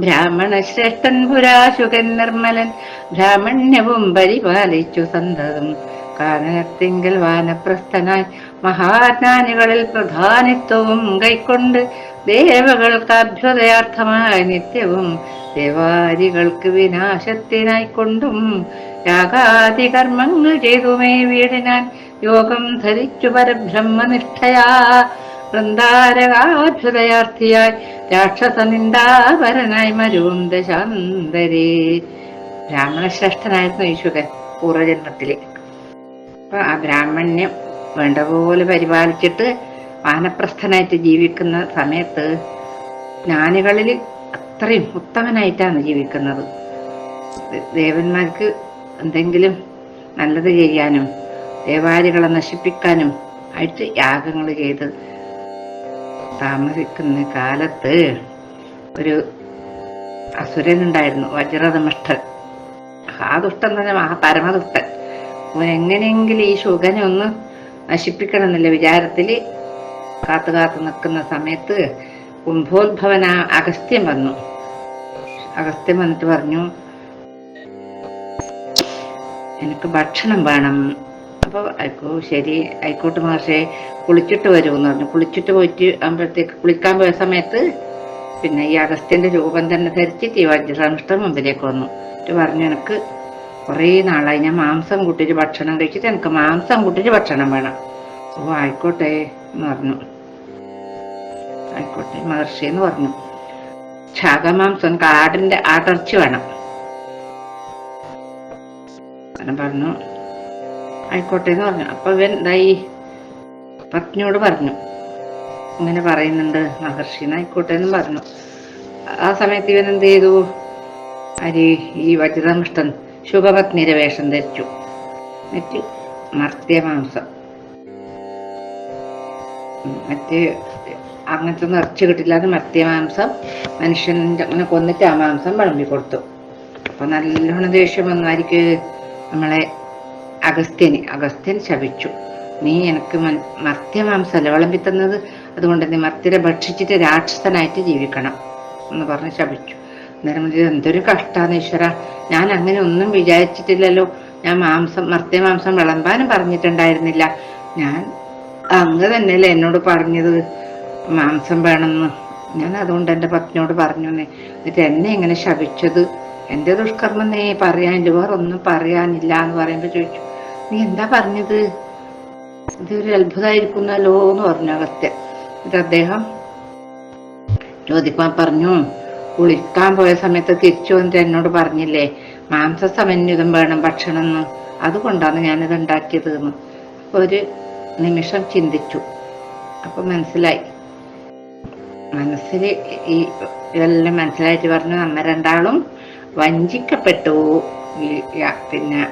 ബ്രാഹ്മണശ്രേഷ്ഠൻ പുരാശുകൻ നിർമ്മലൻ ബ്രാഹ്മണ്യവും പരിപാലിച്ചു സന്തതം. കാനനത്തിങ്കൽ വാനപ്രസ്ഥനായി മഹാജ്ഞാനികളിൽ പ്രധാനിത്വവും കൈക്കൊണ്ട് ദേവകൾക്ക് അഭ്യുദയാർത്ഥമായി നിത്യവും ദേവാദികൾക്ക് വിനാശത്തിനായി കൊണ്ടും യാഗാദി കർമ്മങ്ങൾ ചെയ്തുമേ വീടിനാൻ യോഗം ധരിച്ചു പരബ്രഹ്മനിഷ്ഠയാ. വൃന്ദാരകാഭ്യുദയാർത്ഥിയായി രാക്ഷസ നിന്ദാപരനായി മരുവും ബ്രാഹ്മണ ബ്രാഹ്മണശ്രേഷ്ഠനായിരുന്നു ഈശ്വരൻ പൂർവജന്മത്തിൽ അപ്പൊ ആ ബ്രാഹ്മണ്യം വേണ്ട പോലെ പരിപാലിച്ചിട്ട് വാനപ്രസ്ഥനായിട്ട് ജീവിക്കുന്ന സമയത്ത് ജ്ഞാനികളിൽ അത്രയും ഉത്തമനായിട്ടാണ് ജീവിക്കുന്നത്. ദേവന്മാർക്ക് എന്തെങ്കിലും നല്ലത് ചെയ്യാനും ദേവാലികളെ നശിപ്പിക്കാനും ആയിട്ട് യാഗങ്ങൾ ചെയ്ത് താമസിക്കുന്ന കാലത്ത് ഒരു അസുരനുണ്ടായിരുന്നു വജ്രതമിഷ്ഠൻ. ആ ദുഷ്ടൻ തന്നെ മഹാ പരമദുഷ്ടൻ അവൻ എങ്ങനെയെങ്കിലും ഈ ശുഗനെ ഒന്ന് നശിപ്പിക്കണം എന്നുള്ള വിചാരത്തിൽ കാത്തു കാത്തു നിൽക്കുന്ന സമയത്ത് കുംഭോത്ഭവന അഗസ്ത്യം വന്നു. അഗസ്ത്യം വന്നിട്ട് പറഞ്ഞു എനിക്ക് ഭക്ഷണം വേണം. അപ്പൊ അയക്കോ ശരി. ആയിക്കോട്ട് മഹർഷെ. കുളിച്ചിട്ട് വരുമെന്ന് പറഞ്ഞു. കുളിച്ചിട്ട് പോയിട്ട് ആകുമ്പോഴത്തേക്ക് കുളിക്കാൻ പോയ സമയത്ത് പിന്നെ ഈ അഗസ്ത്യന്റെ രൂപം തന്നെ ധരിച്ച് ഈ വജ്രസംഷ്ടം മുമ്പിലേക്ക് വന്നു. എന്നിട്ട് പറഞ്ഞു എനിക്ക് കുറേ നാളായി. ഞാൻ മാംസം കൂട്ടിട്ട് ഭക്ഷണം കഴിച്ചിട്ട് എനിക്ക് മാംസം കൂട്ടിട്ട് ഭക്ഷണം വേണം. ഓ ആയിക്കോട്ടെ എന്ന് പറഞ്ഞു. ആയിക്കോട്ടെ മഹർഷി എന്ന് പറഞ്ഞു. ശാഖമാംസം കാടിന്റെ ആടർച്ച വേണം. പറഞ്ഞു. ആയിക്കോട്ടെ എന്ന് പറഞ്ഞു. അപ്പൊ ഇവൻ ഇതായി പത്നിയോട് പറഞ്ഞു. ഇങ്ങനെ പറയുന്നുണ്ട് മഹർഷി ആയിക്കോട്ടെ എന്ന് പറഞ്ഞു. ആ സമയത്ത് ഇവൻ എന്ത് ചെയ്തു? അരി ഈ വജ്രമിഷ്ടൻ ശുഭപത്നിയുടെ വേഷം ധരിച്ചു. മറ്റു മർത്യമാംസം. മറ്റ് അങ്ങനത്തെ ഒന്നും ഇറച്ചി കിട്ടില്ലാതെ മർത്യമാംസം മനുഷ്യന്റെ അങ്ങനെ കൊന്നിട്ട് ആ മാംസം വിളമ്പി കൊടുത്തു. അപ്പൊ നല്ലോണം ദേഷ്യം വന്നായിരിക്കും നമ്മളെ അഗസ്ത്യന്. അഗസ്ത്യൻ ശപിച്ചു. നീ എനിക്ക് മർത്യമാംസമല്ല വിളമ്പി തന്നത് അതുകൊണ്ട് നീ മർത്യരെ ഭക്ഷിച്ചിട്ട് രാക്ഷസനായിട്ട് ജീവിക്കണം എന്ന് പറഞ്ഞ് ശപിച്ചു. അന്നേരം എന്തൊരു കഷ്ടാന്ന് ഈശ്വര. ഞാൻ അങ്ങനെ ഒന്നും വിചാരിച്ചിട്ടില്ലല്ലോ. ഞാൻ മാംസം മർത്യമാംസം വിളമ്പാനും പറഞ്ഞിട്ടുണ്ടായിരുന്നില്ല. ഞാൻ അങ്ങ് തന്നെയല്ലേ എന്നോട് പറഞ്ഞത്. മാംസം വേണമെന്ന്. ഞാൻ അതുകൊണ്ട് എന്റെ പത്നിയോട് പറഞ്ഞു എന്നേ. എന്നിട്ട് എന്നെ ഇങ്ങനെ ശപിച്ചത്? എന്റെ ദുഷ്കർമ്മം നീ പറയാനില്ല. വേറെ ഒന്നും പറയാനില്ല എന്ന് പറയുമ്പോൾ ചോദിച്ചു. നീ എന്താ പറഞ്ഞത്? ഇതൊരു അത്ഭുതമായിരിക്കുന്നല്ലോ എന്ന് പറഞ്ഞു അഗസ്ത്യൻ ഇത് അദ്ദേഹം ചോദിക്കാൻ പറഞ്ഞു കുളിക്കാൻ പോയ സമയത്ത് തിരിച്ചു വന്നിട്ട് എന്നോട് പറഞ്ഞില്ലേ മാംസ സമന്വിതം വേണം ഭക്ഷണം എന്ന്. അതുകൊണ്ടാണ് ഞാനിത് ഉണ്ടാക്കിയത് എന്ന് ഒരു നിമിഷം ചിന്തിച്ചു. അപ്പൊ മനസ്സിലായി. മനസ്സിൽ ഈ ഇതെല്ലാം മനസ്സിലായിട്ട് പറഞ്ഞു നമ്മ രണ്ടാളും വഞ്ചിക്കപ്പെട്ടു. ഈ പിന്നെ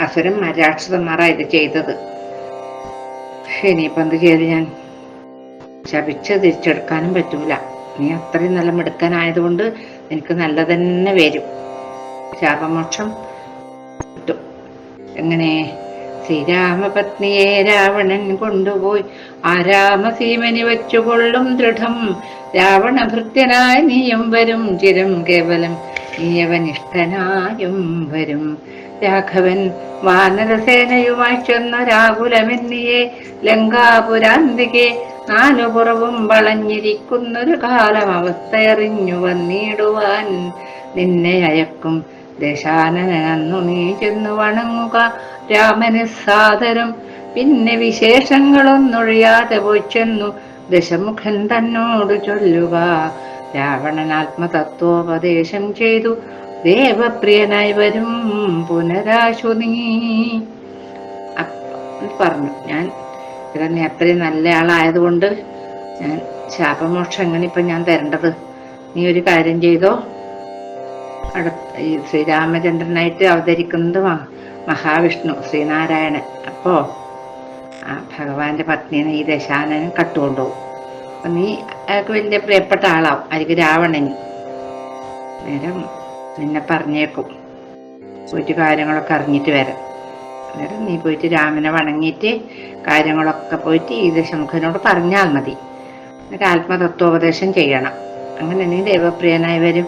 അസുരന്മാർ രാക്ഷസന്മാരാ ഇത് ചെയ്തത്. ഇനിയിപ്പോ എന്ത് ചെയ്ത് ഞാൻ? ശപിച്ച് തിരിച്ചെടുക്കാനും പറ്റൂല. നീ അത്രയും നല്ല മിടുക്കനായതുകൊണ്ട് എനിക്ക് നല്ല തന്നെ വരും. ശാപമോക്ഷം കിട്ടും. എങ്ങനെ? ശ്രീരാമപത്നിയെ രാവണൻ കൊണ്ടുപോയി ആ രാമസീമനി വെച്ചുകൊള്ളും ദൃഢം. രാവണ ഭൃത്യനായ നീയും വരും. ചിരം കേവലം നീയവനിഷ്ഠനായും വരും. രാഘവൻ വാനരസേനയുമായി ചെന്ന രാകുലമെന്നിയെ ലങ്കാപുരാന്തികെ നാലുപുറവും വളഞ്ഞിരിക്കുന്നൊരു കാലം അവസ്ഥയറിഞ്ഞു വന്നിടുവാൻ. നിന്നെ അയക്കും ദശാനനു നീ ചെന്നു വണങ്ങുക രാമന് സാദരം. പിന്നെ വിശേഷങ്ങളൊന്നൊഴിയാതെ പോയി ചെന്നു ദശമുഖൻ തന്നോട് ചൊല്ലുക. രാവണൻ ആത്മതത്വോപദേശം ചെയ്തു. ദേവപ്രിയനായി വരും. പുനരാശു നീ. പറഞ്ഞു. ഞാൻ ഇതന്നെ അത്രയും നല്ല ആളായതുകൊണ്ട് ഞാൻ ശാപമോക്ഷം എങ്ങനെ ഇപ്പൊ ഞാൻ തരേണ്ടത്? നീ ഒരു കാര്യം ചെയ്തോ? അടുത്ത ഈ ശ്രീരാമചന്ദ്രനായിട്ട് അവതരിക്കുന്നത് മഹാവിഷ്ണു ശ്രീനാരായണൻ. അപ്പോ ആ ഭഗവാന്റെ പത്നിനെ ഈ ദശാനനും കട്ടുകൊണ്ടുപോകും. അപ്പൊ നീ അയാൾക്ക് വലിയ പ്രിയപ്പെട്ട ആളാവും. അരിക്ക് രാവണനും നേരം നിന്നെ പറഞ്ഞേക്കും. പോയിട്ട് കാര്യങ്ങളൊക്കെ അറിഞ്ഞിട്ട് വരാം. അന്നേരം നീ പോയിട്ട് രാമനെ വണങ്ങിയിട്ട് കാര്യങ്ങളൊക്കെ പോയിട്ട് ഈ ദശമുഖനോട് പറഞ്ഞാൽ മതി. എന്നിട്ട് ആത്മതത്വോപദേശം ചെയ്യണം. അങ്ങനെ നീ ദൈവപ്രിയനായി വരും.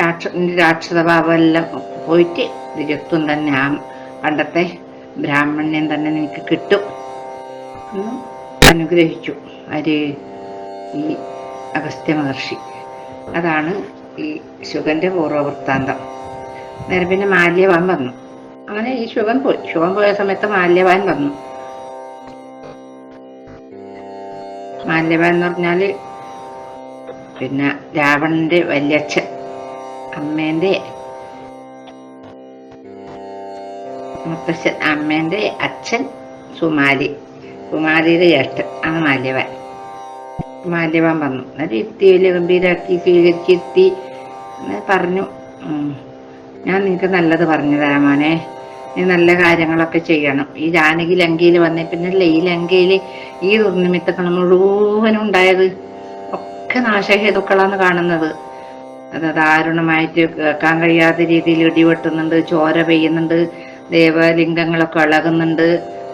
രാക്ഷ രാക്ഷസ ഭാവമെല്ലാം പോയിട്ട് ദിജത്വം തന്നെ ആ പണ്ടത്തെ ബ്രാഹ്മണ്യം തന്നെ നിനക്ക് കിട്ടും. എന്ന് അനുഗ്രഹിച്ചു. ആര്? ഈ അഗസ്ത്യ മഹർഷി. അതാണ് ഈ ശുഗന്റെ പൂർവവൃത്താന്തം നേരെ പിന്നെ മാല്യവാൻ വന്നു. അങ്ങനെ ഈ ശുഗൻ പോയി. ശുഗൻ പോയ സമയത്ത് മാല്യവാൻ വന്നു. മാല്യവാൻ എന്ന് പറഞ്ഞാൽ പിന്നെ രാവണന്റെ വല്യച്ഛൻ അമ്മേന്റെ മുത്തശ്ശൻ അമ്മേന്റെ അച്ഛൻ സുമാലി. കുമാരിയുടെ ജ്യേഷ്ഠൻ ആണ് മാല്യവാൻ. മാല്യവാൻ വന്നു. എന്നിട്ട് ഇത്തിയിൽ ഗംഭീരാക്കി സ്വീകരിച്ചിരുത്തി എന്ന് പറഞ്ഞു. ഞാൻ നിനക്ക് നല്ലത് പറഞ്ഞു തരാം മോനെ. നീ നല്ല കാര്യങ്ങളൊക്കെ ചെയ്യണം. ഈ ജാനകി ലങ്കയിൽ വന്നേ പിന്നല്ലേ ഈ ലങ്കയിൽ ഈ ദുർനിമിത്തങ്ങൾ മുഴുവനും ഉണ്ടായത് ഒക്കെ നാശഹേതുക്കളാണ് കാണുന്നത്. അത് ദാരുണമായിട്ട് കേൾക്കാൻ കഴിയാത്ത രീതിയിൽ ഇടിവെട്ടുന്നുണ്ട് ചോര പെയ്യുന്നുണ്ട് ദേവലിംഗങ്ങളൊക്കെ ഇളകുന്നുണ്ട്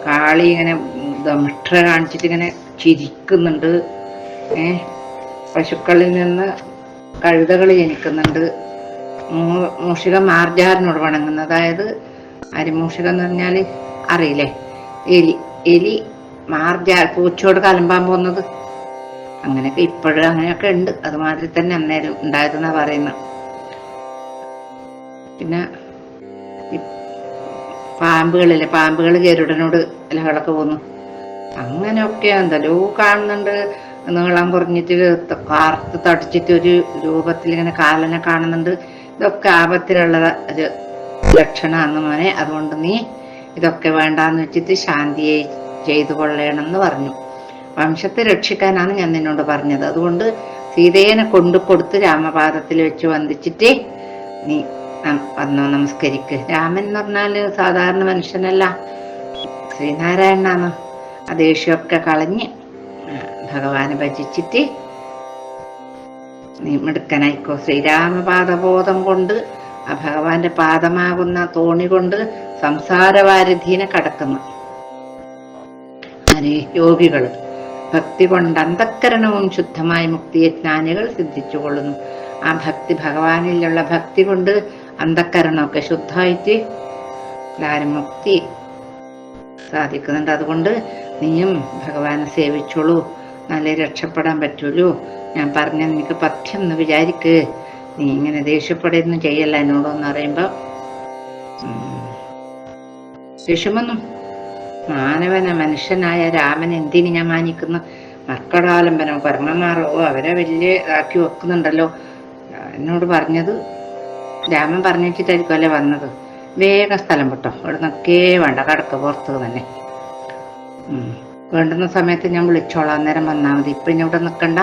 കാളി ഇങ്ങനെ ദമിഷ്ട കാണിച്ചിട്ട് ഇങ്ങനെ ചിരിക്കുന്നുണ്ട്. ഏഹ് പശുക്കളിൽ നിന്ന് കഴുതകൾ ജനിക്കുന്നുണ്ട്. മൂഷിക മാർജാറിനോട് വണങ്ങുന്നത്. അതായത് അരിമൂഷിക എന്ന് പറഞ്ഞാൽ അറിയില്ലേ? എലി എലി മാർജാർ പൂച്ചയോട് കലമ്പാൻ പോകുന്നത്. അങ്ങനെയൊക്കെ ഇപ്പോഴും അങ്ങനെയൊക്കെ ഉണ്ട്. അതുമാതിരി തന്നെ അന്നേരം ഉണ്ടായതെന്നാ പറയുന്നത് പിന്നെ പാമ്പുകളില്ലേ? പാമ്പുകൾ ഗരുടനോട് ഇലകളൊക്കെ പോന്നു അങ്ങനെയൊക്കെ എന്തല്ലോ കാണുന്നുണ്ട്. നീളം കുറഞ്ഞിട്ട് കാർത്ത് തടിച്ചിട്ട് ഒരു രൂപത്തിൽ ഇങ്ങനെ കാലനെ കാണുന്നുണ്ട്. ഇതൊക്കെ ആപത്തിലുള്ള ഒരു ലക്ഷണമാണ് മോനെ. അതുകൊണ്ട് നീ ഇതൊക്കെ വേണ്ടാന്ന് വെച്ചിട്ട് ശാന്തിയെ ചെയ്തു കൊള്ളണമെന്ന് പറഞ്ഞു. വംശത്തെ രക്ഷിക്കാനാണ് ഞാൻ നിന്നോട് പറഞ്ഞത്. അതുകൊണ്ട് സീതേനെ കൊണ്ടു കൊടുത്ത് രാമപാദത്തിൽ വെച്ച് വന്ദിച്ചിട്ട് നീ വന്നോ നമസ്കരിക്ക്. രാമൻ എന്ന് പറഞ്ഞാൽ സാധാരണ മനുഷ്യനല്ല. ശ്രീനാരായണനാണ്. ആ ദേഷ്യമൊക്കെ കളഞ്ഞ് ഭഗവാനെ ഭജിച്ചിട്ട് നീ മിടുക്കനായിക്കോ ശ്രീരാമപാദബോധം കൊണ്ട് ആ ഭഗവാന്റെ പാദമാകുന്ന തോണി കൊണ്ട് സംസാരവാരിധീനെ കടക്കുന്നു അനേ യോഗികൾ ഭക്തി കൊണ്ട് അന്ധക്കരണവും ശുദ്ധമായ മുക്തിയെ ജ്ഞാനികൾ സിദ്ധിച്ചുകൊള്ളുന്നു. ആ ഭക്തി ഭഗവാനിലുള്ള ഭക്തി കൊണ്ട് അന്ധക്കരണമൊക്കെ ശുദ്ധമായിട്ട് എല്ലാവരും മുക്തി സാധിക്കുന്നുണ്ട്. അതുകൊണ്ട് നീയും ഭഗവാനെ സേവിച്ചോളൂ. നല്ല രക്ഷപ്പെടാൻ പറ്റുള്ളൂ. ഞാൻ പറഞ്ഞ നിനക്ക് പഥ്യം എന്ന് വിചാരിക്ക്. നീ ഇങ്ങനെ ദേഷ്യപ്പെടുന്നു ചെയ്യല്ല എന്നോടൊന്ന് അറിയുമ്പോ വിഷമൊന്നും മാനവന മനുഷ്യനായ രാമൻ എന്തിനു ഞാൻ മാനിക്കുന്നു? മക്കളാലംബനം പരമമാറോ അവരെ വലിയ ഇതാക്കി വെക്കുന്നുണ്ടല്ലോ. എന്നോട് പറഞ്ഞത് രാമൻ പറഞ്ഞിട്ടായിരിക്കും അല്ലേ വന്നത്? വേഗം സ്ഥലം വിട്ടോ. ഇവിടെ നിൽക്കേ വേണ്ട. കടക്ക് പുറത്ത് തന്നെ. വേണ്ടുന്ന സമയത്ത് ഞാൻ വിളിച്ചോളാം. നേരം വന്നാൽ മതി. ഇപ്പൊ ഇനി ഇവിടെ നിൽക്കണ്ട.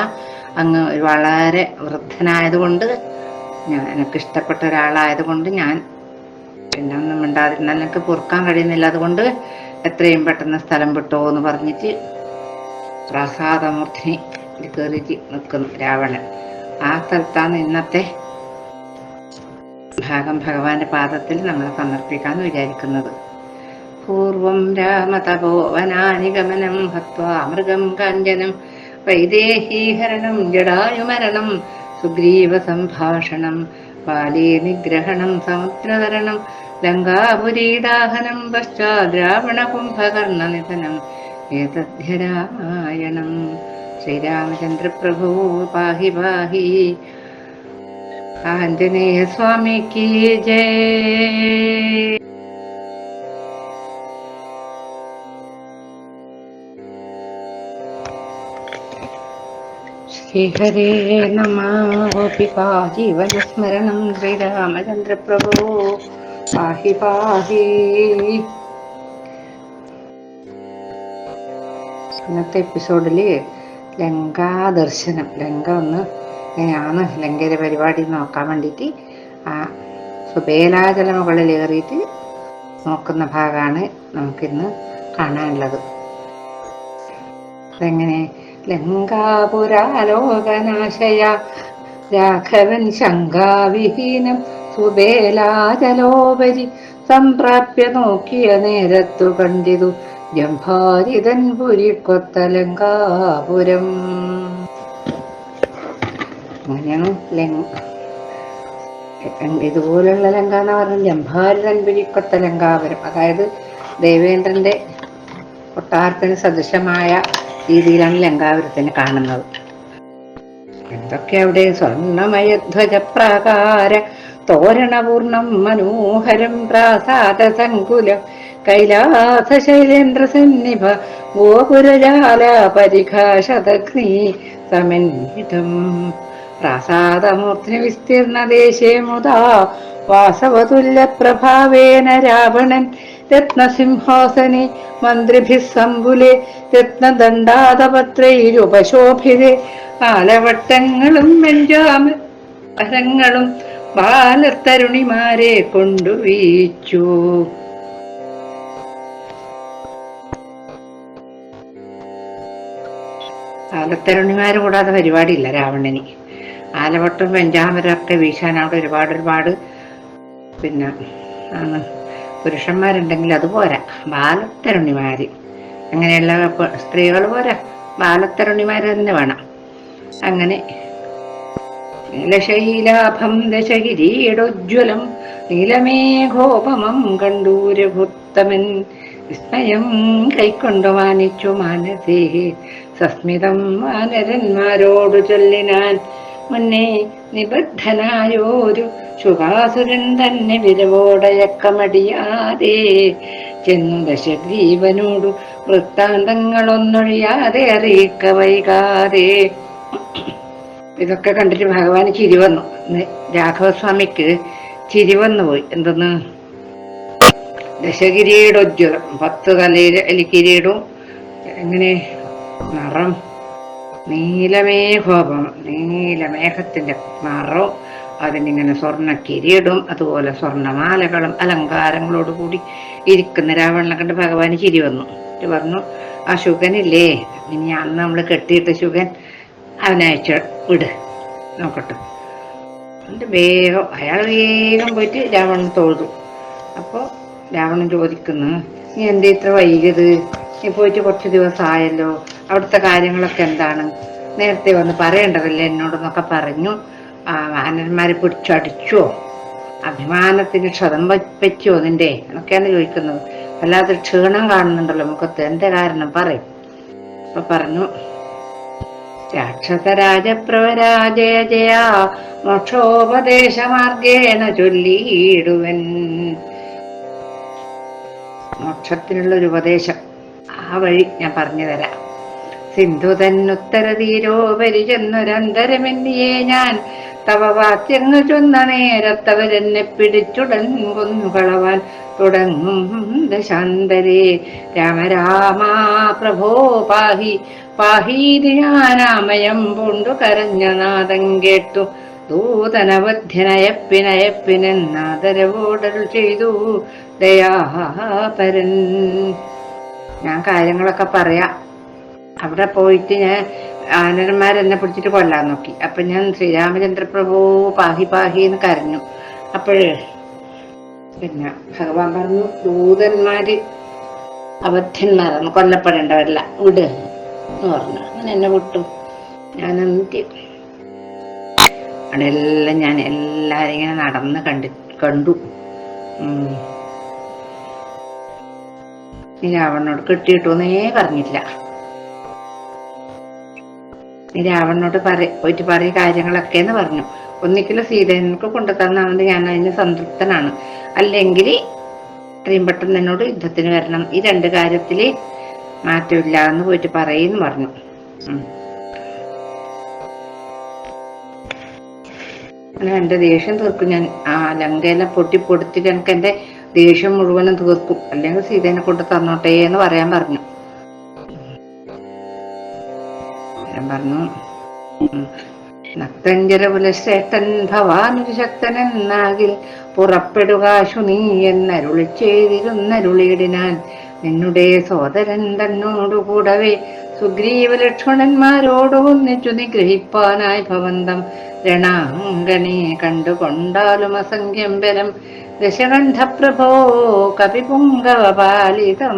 അങ്ങ് വളരെ വൃദ്ധനായതുകൊണ്ട് ഞാൻ എനിക്ക് ഇഷ്ടപ്പെട്ട ഒരാളായതുകൊണ്ട് ഞാൻ പിന്നെ ഒന്നും മിണ്ടാതിരുന്നാൽ എനിക്ക് പൊറുക്കാൻ കഴിയുന്നില്ല. അതുകൊണ്ട് എത്രയും പെട്ടെന്ന് സ്ഥലം വിട്ടോ എന്ന് പറഞ്ഞിട്ട് പ്രസാദമൂർത്തിനി കയറിയിട്ട് നിൽക്കുന്നു രാവണൻ. ആ സ്ഥലത്താണ് ഇന്നത്തെ ഭാഗം ഭഗവാന്റെ പാദത്തിൽ നമ്മൾ സമർപ്പിക്കാമെന്ന് വിചാരിക്കുന്നത്. പൂർവം രാമതപോവനാനിഗമനം ഹത്വാ മൃഗം കാഞ്ചനം വൈദേഹീഹരണം ജടായുമരണം സുഗ്രീവ സംഭാഷണം ബാലേ നിഗ്രഹണം സമുദ്രതരണം ലങ്കാപുരീദാഹനം പശ്ചാത് രാവണ കുംഭകർണ നിധനം ഏതധ്യരാമായണം ശ്രീരാമചന്ദ്ര പ്രഭു പാഹി പാഹി. ആഞ്ജനേയ സ്വാമിക്ക് ജയ. ശ്രീഹരേ നമ ഗോപികാ ജീവനസ്മരണം ശ്രീരാമചന്ദ്രപ്രഭോ പാഹി പാഹി ഇന്നത്തെ എപ്പിസോഡിൽ ലങ്കാ ദർശനം. ലങ്ക ഒന്ന് എങ്ങനെയാണ്? ലങ്കയിലെ പരിപാടി നോക്കാൻ വേണ്ടിയിട്ട് ആ സുബേലാചല മുകളിൽ ഏറിയിട്ട് നോക്കുന്ന ഭാഗമാണ് നമുക്കിന്ന് കാണാനുള്ളത്. അതെങ്ങനെ? ലങ്കാപുരാലോകനാശയ. രാഘവൻ ശങ്കാവിഹീനം സുബേലാചലോപരി സംപ്രാപ്യ നോക്കിയ നേരത്തു കണ്ടിതു ജംഭാരിതൻ പുരിക്കൊത്ത ലങ്കാപുരം. അങ്ങനെയാണ് ഇതുപോലുള്ള ലങ്ക എന്ന് പറഞ്ഞാൽ ജംഭാരിതൻ പുരിക്കൊത്ത ലങ്കാപുരം. അതായത് ദേവേന്ദ്രന്റെ കൊട്ടാരത്തിന് സദൃശമായ രീതിയിലാണ് ലങ്കാപുരത്തിനെ കാണുന്നത്. എന്തൊക്കെ അവിടെ സ്വർണമയധ്വജപ്രാകാര തോരണപൂർണം മനോഹരം പ്രാസാദ സങ്കുലം കൈലാസ ശൈലേന്ദ്ര സന്നിഭ ഗോപുരജാല പരിഘാശതഗ്നി സമന്വിതം. പ്രാസാദമൂർത്തിനി വിസ്തീർണ ദേശേ മുതാ വാസവതുല്യ പ്രഭാവേന രാവണൻ രത്നസിംഹാസനെ മന്ത്രിഭിः സമ്പുലെ ആലവട്ടങ്ങളും മെഞ്ചാമരങ്ങളും ബാലത്തരുണിമാരെ കൊണ്ടു വീച്ചു. ബാലത്തരുണിമാര് കൂടാതെ പരിപാടിയില്ല രാവണന്. ആലവട്ടം വെഞ്ചാമരമൊക്കെ വീശാൻ ഒരുപാട് ഒരുപാട് പിന്നെ ആണ്. പുരുഷന്മാരുണ്ടെങ്കിൽ അത് പോരാ. ബാലത്തരുണിമാര്. അങ്ങനെയുള്ള സ്ത്രീകൾ പോരാ. ബാലത്തരുണിമാര് തന്നെ വേണം. അങ്ങനെ നീലശൈലാഭം ദശകിരീടോജ്വലം നീലമേഘോപമം കണ്ടൂരഭുത്തമൻ വിസ്മയം കൈക്കൊണ്ടു മാനിച്ചു മാനസേ. സസ്മിതം വാനരന്മാരോടു ചൊല്ലിനാൻ മുന്നേ നിബദ്ധനായോരു ശുകാസുരൻ തന്നെ വിരവോടയക്കമടിയാതെ ചെന്നു ദശഗ്രീവനോടു വൃത്താന്തങ്ങളൊന്നൊഴിയാതെ അറിയിക്ക വൈകാതെ. ഇതൊക്കെ കണ്ടിട്ട് ഭഗവാൻ ചിരി വന്നു. രാഘവസ്വാമിക്ക് ചിരി വന്നു പോയി. എന്തെന്ന്? ദശകിരീടോജ്വലം. പത്ത് കലയിൽ കിരീടവും എങ്ങനെ? നിറം. നീലമേഘോപം. നീലമേഘത്തിന്റെ നിറവും അതിനിങ്ങനെ സ്വർണ കിരീടും അതുപോലെ സ്വർണമാലകളും അലങ്കാരങ്ങളോട് കൂടി ഇരിക്കുന്ന രാവണനെ കണ്ട് ഭഗവാൻ ചിരി വന്നു. എന്നിട്ട് പറഞ്ഞു ആ ശുഗനില്ലേ ഇനി അന്ന് നമ്മൾ കെട്ടിയിട്ട ശുഗൻ അവനയച്ച വിട്. നോക്കട്ടെ. എന്നിട്ട് വേഗം അയാൾ വേഗം പോയിട്ട് രാവണൻ തോതു അപ്പോൾ രാവണൻ ചോദിക്കുന്നു നീ എന്തേ ഇത്ര വൈകിയത്? നീ പോയിട്ട് കുറച്ച് ദിവസമായല്ലോ അവിടുത്തെ കാര്യങ്ങളൊക്കെ എന്താണ്? നേരത്തെ വന്ന് പറയേണ്ടതല്ലേ എന്നോടെന്നൊക്കെ പറഞ്ഞു. വാനന്മാരെ പിടിച്ചടിച്ചോ അഭിമാനത്തിന് ക്ഷതം പറ്റിയോ നിന്റെ? എന്നൊക്കെയാണ് ചോദിക്കുന്നത്. അല്ലാതെ ക്ഷീണം കാണുന്നുണ്ടല്ലോ മുഖത്ത്. എന്റെ കാരണം? പറയും. അപ്പൊ പറഞ്ഞു രാക്ഷസരാജപ്രവരാജയ ജയ മോക്ഷോപദേശമാർഗേണ ചൊല്ലിയിടുവൻ. മോക്ഷത്തിനുള്ള ഒരു ഉപദേശം. ആ വഴി ഞാൻ പറഞ്ഞു തരാം. സിന്ധു തന്നുത്തര തീരോപരി ഞാൻ തവ വാക്യങ്ങൾ ചൊന്ന നേരത്തവരെന്നെ പിടിച്ചുടൻ കൊന്നുകളവാൻ തുടങ്ങും. ദശാന്തരേ രാമ രാമാ പ്രഭോ പാഹി പാഹീതി ഞാനാമയം പൂണ്ടു കരഞ്ഞ നാദം കേട്ടു. ദൂതനവധ്യനയപ്പിനയപ്പിനെന്നാദരവോടൽ ചെയ്തു. ദയാപരൻ ഞാൻ കാര്യങ്ങളൊക്കെ പറയാം. അവിടെ പോയിട്ട് ഞാൻ ആനന്മാരെന്നെ പിടിച്ചിട്ട് കൊല്ലാൻ നോക്കി. അപ്പൊ ഞാൻ ശ്രീരാമചന്ദ്രപ്രഭു പാഹി പാഹി എന്ന് കരഞ്ഞു. അപ്പോഴേ പിന്നെ ഭഗവാൻ പറഞ്ഞു ദൂതന്മാര് അബദ്ധന്മാരാണ് കൊല്ലപ്പെടേണ്ടവരല്ല വിട് എന്ന് പറഞ്ഞു. അങ്ങനെ എന്നെ വിട്ടു. ഞാൻ എന്തി എല്ലാം ഞാൻ എല്ലാരും ഇങ്ങനെ നടന്ന് കണ്ടി കണ്ടു. രാവണനോട് കെട്ടിയിട്ടോന്നേ പറഞ്ഞില്ല. നീ രാവണനോട് പറ പോയിട്ട് പറയ കാര്യങ്ങളൊക്കെ എന്ന് പറഞ്ഞു. ഒന്നിക്കലും സീതനക്ക് കൊണ്ടു തന്നാണെന്ന് ഞാൻ അതിന് സംതൃപ്തനാണ്. അല്ലെങ്കിൽ എത്രയും പെട്ടെന്ന് എന്നോട് യുദ്ധത്തിന് വരണം. ഈ രണ്ട് കാര്യത്തിൽ മാറ്റമില്ല എന്ന് പോയിട്ട് പറയുന്നു പറഞ്ഞു. എന്റെ ദേഷ്യം തീർക്കും ഞാൻ. ആ ലങ്കയിലെ പൊട്ടി പൊടുത്തിട്ട് എനിക്ക് എന്റെ ദേഷ്യം മുഴുവനും തീർക്കും. അല്ലെങ്കിൽ സീതേനെ കൊണ്ട് തന്നോട്ടേ എന്ന് പറയാൻ പറഞ്ഞു. ഞാൻ പറഞ്ഞു ഉം. നക്തഞ്ചര പുലശ്രേഷ്ഠൻ ഭവാനൊരു ശക്തനെന്നാകിൽ പുറപ്പെടുകാശു എന്നരുളി ചെയ്തിരുന്നരുളിയിടിനാൻ നിന്നുടെ സോദരൻ തന്നോടുകൂടവേ സുഗ്രീവ ലക്ഷ്മണന്മാരോട് ഒന്നിച്ചു നിഗ്രഹിപ്പാനായി ഭവന്തം രണാങ്കനെ കണ്ടുകൊണ്ടാലും അസംഖ്യം ബലം ദശകണ്ഠപ്രഭോ കപിപുങ്കവപാലിതം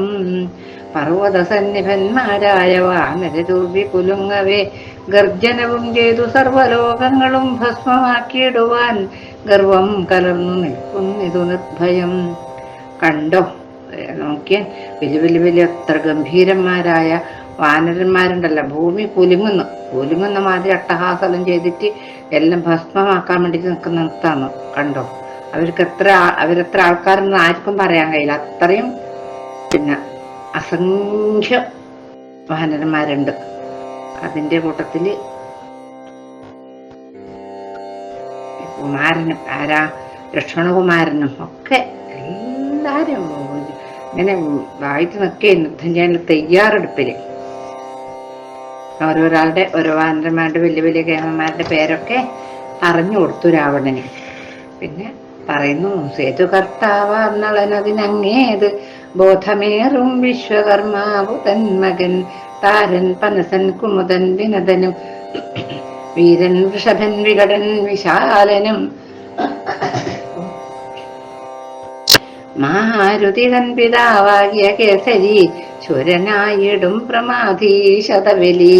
പർവതസന്നിഭന്മാരായ വാനരദൂർവി കുലുങ്ങവേ ഗർജനവും ചെയ്തു സർവലോകങ്ങളും ഭസ്മമാക്കിയിടുവാൻ ഗർവം കലർന്നു നിൽക്കുന്നു ഇതു നിർഭയം. കണ്ടോ? നോക്കിയ വലിയ വലിയ വലിയ അത്ര ഗംഭീരന്മാരായ വാനരന്മാരുണ്ടല്ലോ. ഭൂമി കുലുങ്ങുന്നു. കുലുങ്ങുന്ന മാതിരി അട്ടഹാസലം ചെയ്തിട്ട് എല്ലാം ഭസ്മമാക്കാൻ വേണ്ടി നിൽക്കുന്ന നിർത്താന്ന് കണ്ടോ? അവർക്ക് എത്ര അവരെത്ര ആൾക്കാരെന്ന് ആർക്കും പറയാൻ കഴിയില്ല. അത്രയും പിന്നെ അസംഖ്യ വാനരന്മാരുണ്ട് അതിന്റെ കൂട്ടത്തിൽ കുമാരനും ആരാ ലക്ഷ്മണകുമാരനും ഒക്കെ എല്ലാരും ഇങ്ങനെ വായിച്ചു നിൽക്കുകയും യുദ്ധം ചെയ്യാൻ തയ്യാറെടുപ്പിൽ. ഓരോരാളുടെ ഓരോ വാനരന്മാരുടെ വലിയ വലിയ കേമന്മാരുടെ പേരൊക്കെ അറിഞ്ഞു കൊടുത്തു രാവണന്. പിന്നെ പറയുന്നു സേതു കർത്താവാർന്നളനതിനങ്ങേത് ബോധമേറും വിശ്വകർമാവു തൻ മകൻ താരൻ പനസൻ കുമുദൻ വിനതനും വീരൻ വൃഷഭൻ വികടൻ വിശാലനും. മാരുതി തൻ പിതാവാകിയ കേസരി ചുരനായിടും പ്രമാധീശതവലി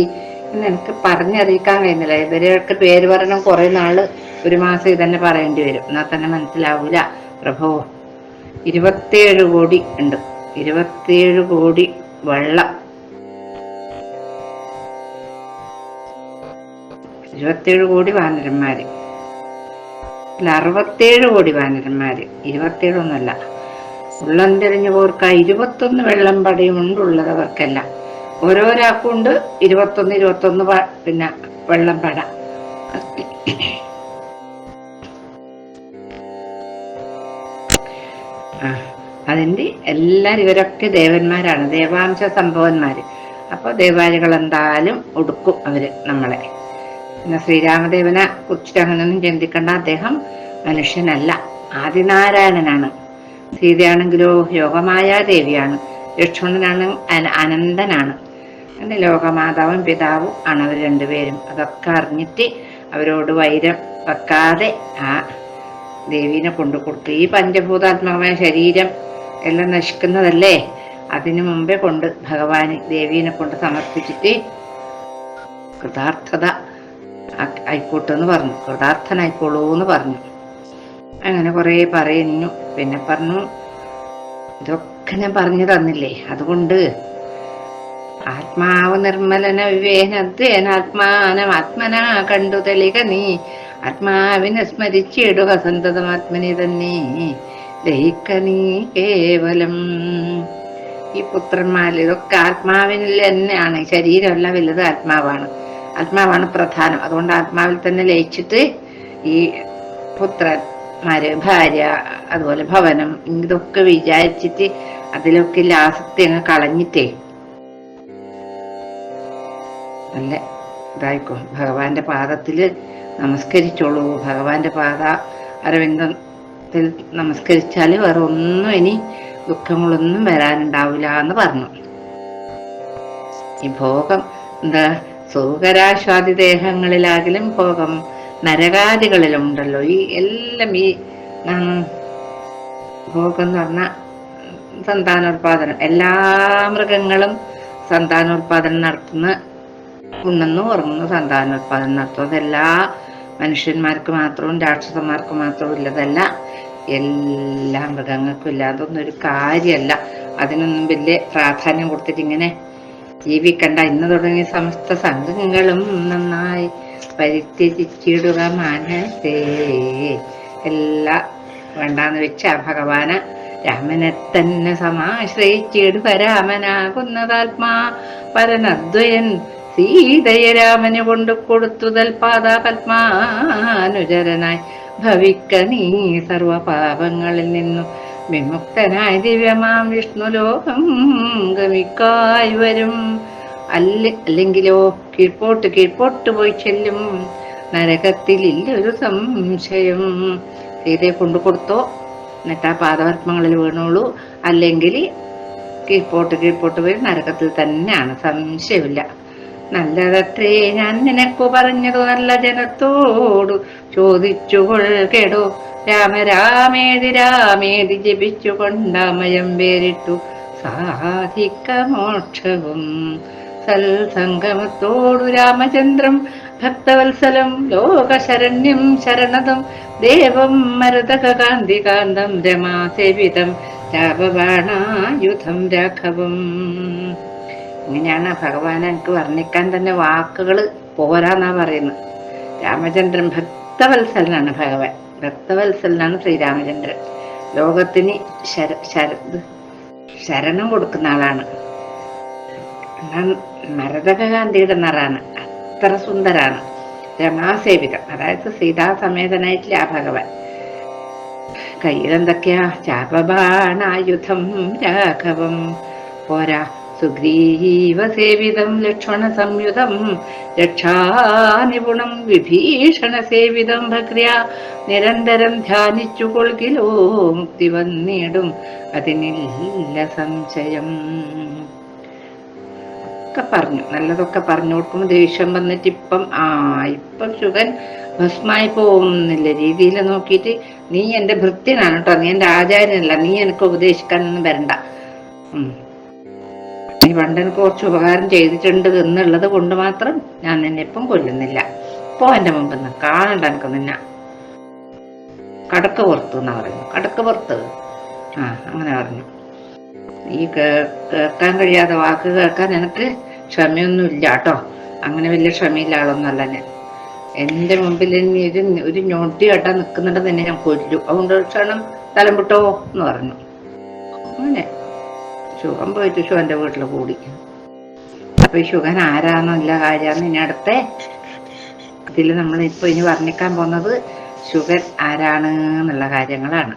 എന്ന് എനിക്ക് പറഞ്ഞറിയിക്കാൻ കഴിയുന്നില്ല. ഇവരൊക്കെ പേര് പറഞ്ഞ കുറെ നാൾ ഒരു മാസം ഇതന്നെ പറയേണ്ടി വരും. എന്നാൽ തന്നെ മനസ്സിലാവൂല. പ്രഭോ ഇരുപത്തിയേഴ് കോടി ഉണ്ട്. ഇരുപത്തിയേഴ് കോടി വെള്ളം. ഇരുപത്തിയേഴ് കോടി വാനരന്മാര്. അല്ല അറുപത്തേഴ് കോടി വാനരന്മാര്. ഇരുപത്തിയേഴൊന്നുമല്ല ഉള്ളം തിരിഞ്ഞു പോർക്ക ഇരുപത്തൊന്ന് വെള്ളം പടയുമുണ്ട് ഉണ്ടുള്ളത് അവർക്കല്ല ഓരോരാൾക്കുണ്ട് ഇരുപത്തൊന്ന് ഇരുപത്തൊന്ന് പിന്നെ വെള്ളം പട. അതിന്റെ എല്ലാരും ഇവരൊക്കെ ദേവന്മാരാണ്. ദേവാംശ സംഭവന്മാര്. അപ്പോൾ ദേവാലികൾ എന്തായാലും ഒടുക്കും അവർ നമ്മളെ. പിന്നെ ശ്രീരാമദേവനെ കുറിച്ചിട്ട് അങ്ങനെയൊന്നും ചിന്തിക്കേണ്ട. അദ്ദേഹം മനുഷ്യനല്ല. ആദിനാരായണനാണ്. സീതയാണെങ്കിലോ യോഗമായ ദേവിയാണ്. ലക്ഷ്മണനാണ് അന- അനന്തനാണ്. അങ്ങനെ ലോകമാതാവും പിതാവും ആണ് അവർ രണ്ടുപേരും. അതൊക്കെ അറിഞ്ഞിട്ട് അവരോട് വൈരം വെക്കാതെ ആ ദേവീനെ കൊണ്ടു കൊടുത്തു ഈ പഞ്ചഭൂതാത്മകമായ ശരീരം എല്ലാം നശിക്കുന്നതല്ലേ? അതിനു മുമ്പേ കൊണ്ട് ഭഗവാന് ദേവീനെ കൊണ്ട് സമർപ്പിച്ചിട്ട് കൃതാർത്ഥത ആ- ആയിക്കോട്ടെ എന്ന് പറഞ്ഞു. കൃതാർത്ഥനായിക്കോളൂ എന്ന് പറഞ്ഞു. അങ്ങനെ കുറെ പറയുന്നു. പിന്നെ പറഞ്ഞു ഇതൊക്കെ ഞാൻ പറഞ്ഞു തന്നില്ലേ? അതുകൊണ്ട് ആത്മാവ് നിർമ്മലന വിവേനദ്വേനാത്മാനം ആത്മന കണ്ടു തെളിക നീ. ആത്മാവിനെ സ്മരിച്ചിടുക സന്തതം ആത്മനി തന്നെ. ലയിക്ക നീ കേവലം. ഈ പുത്രന്മാരിൽ ഇതൊക്കെ ആത്മാവിനിൽ തന്നെയാണ്. ശരീരമല്ല വലുത് ആത്മാവാണ്. ആത്മാവാണ് പ്രധാനം. അതുകൊണ്ട് ആത്മാവിൽ തന്നെ ലയിച്ചിട്ട് ഈ പുത്രന്മാര് ഭാര്യ അതുപോലെ ഭവനം ഇതൊക്കെ വിചാരിച്ചിട്ട് അതിലൊക്കെ ലാസത്തി അങ്ങ് കളഞ്ഞിട്ടേ. നല്ല ഇതായിക്കോ. ഭഗവാന്റെ പാദത്തിൽ നമസ്കരിച്ചോളൂ. ഭഗവാന്റെ പാത അരവിന്ദത്തിൽ നമസ്കരിച്ചാൽ വേറെ ഒന്നും ഇനി ദുഃഖങ്ങളൊന്നും വരാനുണ്ടാവില്ല എന്ന് പറഞ്ഞു. ഈ ഭോഗം എന്താ സുഖരാശ്വാദി ദേഹങ്ങളിലാകിലും ഭോഗം നരകാദികളിലും ഉണ്ടല്ലോ ഈ എല്ലാം ഈ ഭോഗം എന്ന് പറഞ്ഞ സന്താനോത്പാദനം എല്ലാ മൃഗങ്ങളും സന്താനോത്പാദനം നടത്തുന്ന ഉണ്ണുന്നു ഉറങ്ങുന്നു സന്താനോത്പാദനം നടത്തുന്നത് അതെല്ലാ മനുഷ്യന്മാർക്ക് മാത്രവും രാക്ഷസന്മാർക്ക് മാത്രവും ഇല്ലതല്ല എല്ലാ മൃഗങ്ങൾക്കും ഇല്ല അതൊന്നും ഒരു കാര്യമല്ല അതിനൊന്നും വലിയ പ്രാധാന്യം കൊടുത്തിട്ട് ഇങ്ങനെ ജീവിക്കണ്ട. ഇന്ന് തുടങ്ങിയ സമസ്ത സംഘങ്ങളും നന്നായി പരിത്യജിച്ചിടുക മനസ്സേ എല്ലാ വേണ്ടാന്ന് വെച്ച ഭഗവാന് രാമനെ തന്നെ സമാശ്രയിച്ചിടുക. രാമനാകുന്നതാത്മാ പരനദ്വയൻ സീതയെ രാമന് കൊണ്ടു കൊടുത്തുതൽ പാദപത്മാനുചരനായി. ഭവിക്ക നീ സർവപാപങ്ങളിൽ നിന്നും വിമുക്തനായി ദിവ്യമാം വിഷ്ണു ലോകം ഗമിക്കായി വരും. അല്ല അല്ലെങ്കിലോ കീഴ്പോട്ട് കീഴ്പോട്ട് പോയി ചെല്ലും. നരകത്തിലില്ലൊരു സംശയം. സീതയെ കൊണ്ടു കൊടുത്തോ? എന്നിട്ട് ആ വീണോളൂ. അല്ലെങ്കിൽ കീഴ്പോട്ട് കീഴ്പോട്ട് പോയി നരകത്തിൽ തന്നെയാണ്. സംശയമില്ല. നല്ലതത്രേ ഞാൻ നിനക്കു പറഞ്ഞതു നല്ല ജനത്തോടു ചോദിച്ചുകൊൾ രാമ രാമേതി രാമേതി ജപിച്ചു കൊണ്ടാമയം പേരിട്ടു സാധിക്ക മോക്ഷവും സൽസംഗമത്തോടു രാമചന്ദ്രം ഭക്തവത്സലം ലോകശരണ്യം ശരണതും ദേവം മരതകാന്തി കാന്തം രമാസേവിതം രാമബാണായുധം രാഘവം. ഇങ്ങനെയാണ് ഭഗവാൻ എനിക്ക് വർണിക്കാൻ തന്നെ വാക്കുകൾ പോരാന്നാ പറയുന്നത്. രാമചന്ദ്രൻ ഭക്തവത്സലനാണ് ഭഗവാൻ. ഭക്തവത്സലനാണ് ശ്രീരാമചന്ദ്രൻ. ലോകത്തിന് ശര ശര ശരണം കൊടുക്കുന്ന ആളാണ്. മരതകാന്തിയുടെ നിറാണ് അത്ര സുന്ദരാണ്. രമാസേവിതം. അതായത് സീതാസമേതനായിട്ടില്ല ഭഗവാൻ. കയ്യിലെന്തൊക്കെയാ? ചാപബാണായുധം രാഘവം പോരാ സുഗ്രീവസേവിതം ലക്ഷ്മണ സംയുതം രക്ഷാനിപുണം വിഭീഷണ സേവിതം ഭക്രിയ. നിരന്തരം ധ്യാനിച്ചു കൊൽകിലോ മുക്തി വന്നിടും. അതിനില്ല സംശയം. ഒക്കെ പറഞ്ഞു. നല്ലതൊക്കെ പറഞ്ഞു കൊടുക്കും ദേഷ്യം വന്നിട്ട് ഇപ്പം ആ ഇപ്പം ശുഗൻ ഭസ്മായി പോകുന്നില്ല. രീതിയിൽ നോക്കിയിട്ട് നീ എന്റെ ഭൃത്യനാണ് കേട്ടോ. നീ എന്റെ ആചാര്യനല്ല. നീ എനിക്ക് ഉപദേശിക്കാനൊന്നും വരണ്ട. നീ പണ്ട് എനിക്ക് കുറച്ച് ഉപകാരം ചെയ്തിട്ടുണ്ട് എന്നുള്ളത് കൊണ്ട് മാത്രം ഞാൻ നിന്നെ ഇപ്പം കൊല്ലുന്നില്ല. പോ എന്റെ മുമ്പിൽ നിന്ന്. കാണണ്ട എനിക്ക് നിന്നെ. കടക്ക് പുറത്ത് എന്നാ പറയുന്നു കടക്ക് പുറത്ത് ആ അങ്ങനെ പറഞ്ഞു. ഈ കേൾക്കാൻ കഴിയാത്ത വാക്ക് കേൾക്കാൻ എനിക്ക് ക്ഷമയൊന്നും ഇല്ല കേട്ടോ. അങ്ങനെ വലിയ ക്ഷമയില്ല ആളൊന്നല്ല ഞാൻ. എന്റെ മുമ്പിൽ ഒരു ഒരു ഞൊട്ടി കേട്ടാ നിൽക്കുന്നുണ്ടെന്ന് തന്നെ ഞാൻ കൊല്ലു. അതുകൊണ്ട് ക്ഷണം തലം വിട്ടോ എന്ന് പറഞ്ഞു. അങ്ങനെ. ശുഖം പോയിട്ട് ശുഖന്റെ വീട്ടിൽ കൂടി. അപ്പൊ ഈ ശുഖൻ ഇല്ല കാര്യാന്ന് ഇനി അടുത്ത ഇതിൽ നമ്മൾ ഇപ്പൊ ഇനി വർണിക്കാൻ പോകുന്നത് ശുഗൻ ആരാണ് എന്നുള്ള കാര്യങ്ങളാണ്.